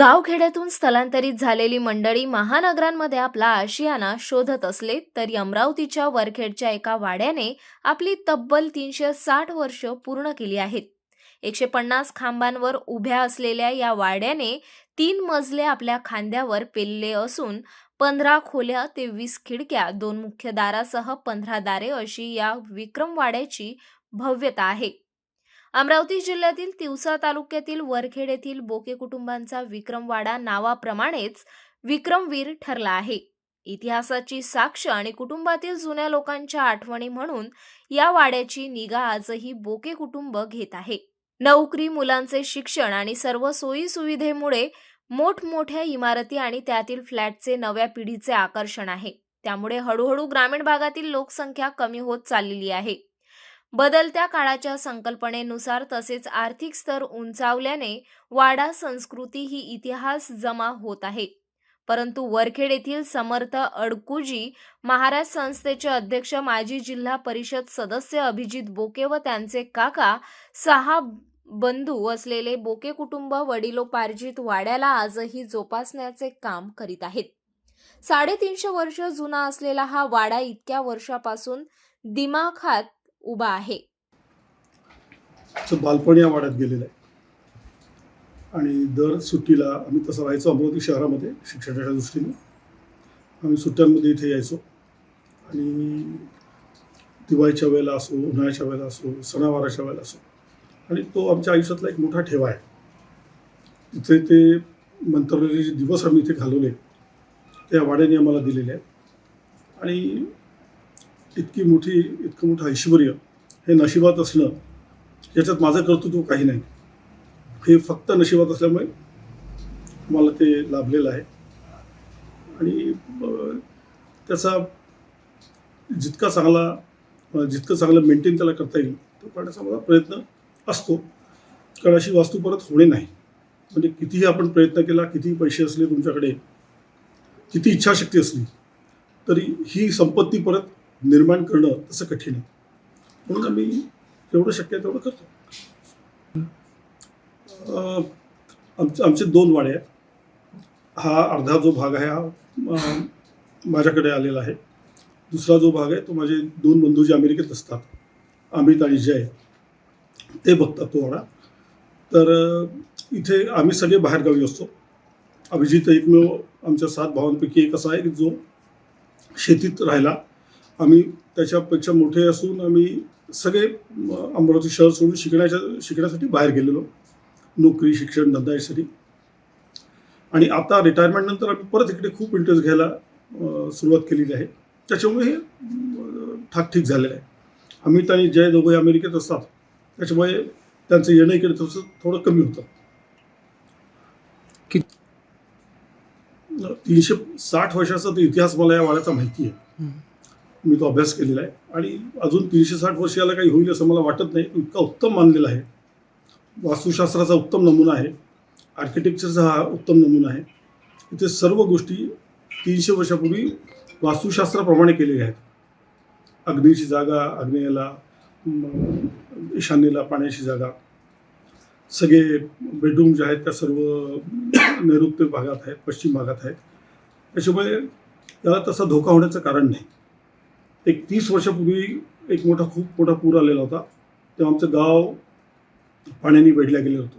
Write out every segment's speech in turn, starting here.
गावखेड्यातून स्थलांतरित झालेली मंडळी महानगरांमध्ये आपला आशियाना शोधत असले तरी अमरावतीच्या वरखेडच्या एका वाड्याने आपली तब्बल तीनशे साठ वर्ष पूर्ण केली आहेत. एकशे पन्नास खांबांवर उभ्या असलेल्या या वाड्याने तीन मजले आपल्या खांद्यावर पेलले असून पंधरा खोल्या ते वीस खिडक्या दोन मुख्य दारासह पंधरा दारे अशी या विक्रम वाड्याची भव्यता आहे. अमरावती जिल्ह्यातील तिवसा तालुक्यातील वरखेड येथील बोके कुटुंबांचा विक्रमवाडा नावाप्रमाणेच विक्रमवीर ठरला आहे. इतिहासाची साक्ष आणि कुटुंबातील जुन्या लोकांच्या आठवणी म्हणून या वाड्याची निगा आजही बोके कुटुंब घेत आहे. नोकरी मुलांचे शिक्षण आणि सर्व सोयी सुविधेमुळे मोठमोठ्या इमारती आणि त्यातील फ्लॅटचे नव्या पिढीचे आकर्षण आहे. त्यामुळे हळूहळू ग्रामीण भागातील लोकसंख्या कमी होत चाललेली आहे. बदलत्या काळाच्या संकल्पनेनुसार तसेच आर्थिक स्तर उंचावल्याने वाडा संस्कृती ही इतिहास जमा होत आहे. परंतु वरखेड येथील समर्थ अडकुजी महाराज संस्थेचे अध्यक्ष माजी जिल्हा परिषद सदस्य अभिजित बोके व त्यांचे काका सहा बंधू असलेले बोके कुटुंब वडिलोपार्जित वाड्याला आजही जोपासण्याचे काम करीत आहेत. साडेतीनशे वर्ष जुना असलेला हा वाडा इतक्या वर्षापासून दिमाखात उभा आहे. आमचं बालपण या वाड्यात गेलेलं आहे. आणि दर सुट्टीला आम्ही तसं राहायचो अमरावती शहरामध्ये शिक्षणाच्या दृष्टीने. आम्ही सुट्ट्यांमध्ये इथे यायचो. आणि दिवाळीच्या वेळेला असो उन्हाळ्याच्या वेळेला असो सणावाराच्या वेळेला असो. आणि तो आमच्या आयुष्यातला एक मोठा ठेवा आहे. तिथे ते मंत्रलेले जे दिवस आम्ही इथे घालवले त्या वाड्याने आम्हाला दिलेले आहेत. आणि इतकी मोठी इतकं मोठं ऐश्वर हे नशिबात असणं याच्यात माझं कर्तृत्व काही नाही. हे फक्त नशिबात असल्यामुळे मला ते लाभलेलं आहे. आणि त्याचा जितका चांगला जितकं चांगलं मेंटेन त्याला करता येईल तो करण्याचा माझा प्रयत्न असतो. कारण अशी वास्तू परत होणे नाही. म्हणजे कितीही आपण प्रयत्न केला कितीही पैसे असले तुमच्याकडे किती इच्छाशक्ती असली तरी ही संपत्ती परत निर्माण करणं तसं कठीण आहे. म्हणून आम्ही जेवढं शक्य आहे तेवढं करतो. आमचे आमचे दोन वाडे आहेत. हा अर्धा जो भाग आहे हा माझ्याकडे आलेला आहे. दुसरा जो भाग आहे तो माझे दोन बंधू जे अमेरिकेत असतात अमित आणि जय ते बघतात तो वाडा. तर इथे आम्ही सगळे बाहेरगावी असतो. अभिजित एकमेव आमच्या सात भावांपैकी एक असा आहे की जो शेतीत राहिला. आम्ही त्याच्यापेक्षा मोठे असून आम्ही सगळे अमरावती शहर सोडून शिकण्याच्या शिकण्यासाठी बाहेर गेलेलो. नोकरी शिक्षण धंदा यासाठी आणि आता रिटायरमेंट नंतर आम्ही परत इकडे खूप इंटरेस्ट घ्यायला सुरुवात केलेली आहे. त्याच्यामुळे हे ठाकठीक झालेलं आहे. अमित आणि जय दोघे अमेरिकेत असतात. त्याच्यामुळे त्यांचं येणं इकडे थोडंसं थोडं कमी होतं. कि- तीनशे साठ वर्षाचा तो इतिहास मला या वाड्याचा माहिती आहे. मी तो अभ्यास केलेला आहे. आणि अजून तीनशे साठ वर्ष याला काही होईल असं मला वाटत नाही. इतका उत्तम मानलेला आहे. वास्तुशास्त्राचा उत्तम नमुना आहे. आर्किटेक्चरचा हा उत्तम नमुना आहे. इथे सर्व गोष्टी तीनशे वर्षापूर्वी वास्तुशास्त्राप्रमाणे केलेल्या आहेत. अग्नीची जागा अग्नेयाला ईशान्येला पाण्याची जागा. सगळे बेडरूम जे आहेत त्या सर्व नैऋत्य भागात आहेत पश्चिम भागात आहेत. त्याच्यामुळे त्याला तसा धोका होण्याचं कारण नाही. एक तीस वर्षापूर्वी एक मोठा खूप मोठा पूर आलेला होता. तेव्हा आमचं गाव पाण्याने वेढल्या गेलं होतं.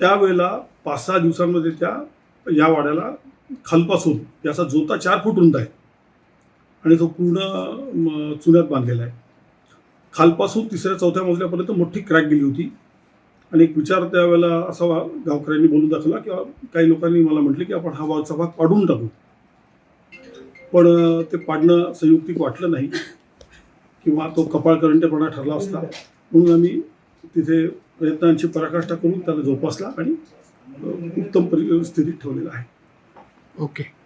त्यावेळेला पाच सहा दिवसांमध्ये त्या या वाड्याला खालपासून याचा जोता चार फूट रुंद आहे. आणि तो पूर्ण म, चुन्यात बांधलेला आहे. खालपासून तिसऱ्या चौथ्या मजल्यापर्यंत मोठी क्रॅक गेली होती. आणि एक विचार त्यावेळेला असा वा- गावकऱ्यांनी बोलून दाखवला किंवा काही लोकांनी मला म्हटले की आपण हा वाचा भाग पाडून टाकू. पण ते पाडणं संयुक्तिक वाटलं नाही. किंवा तो कपाळकरंटेपणा ठरला असता. म्हणून आम्ही तिथे प्रयत्नांची पराकाष्ठा करून त्याला जोपासला आणि उत्तम उत्तम परिस्थितीत ठेवलेला आहे. ओके.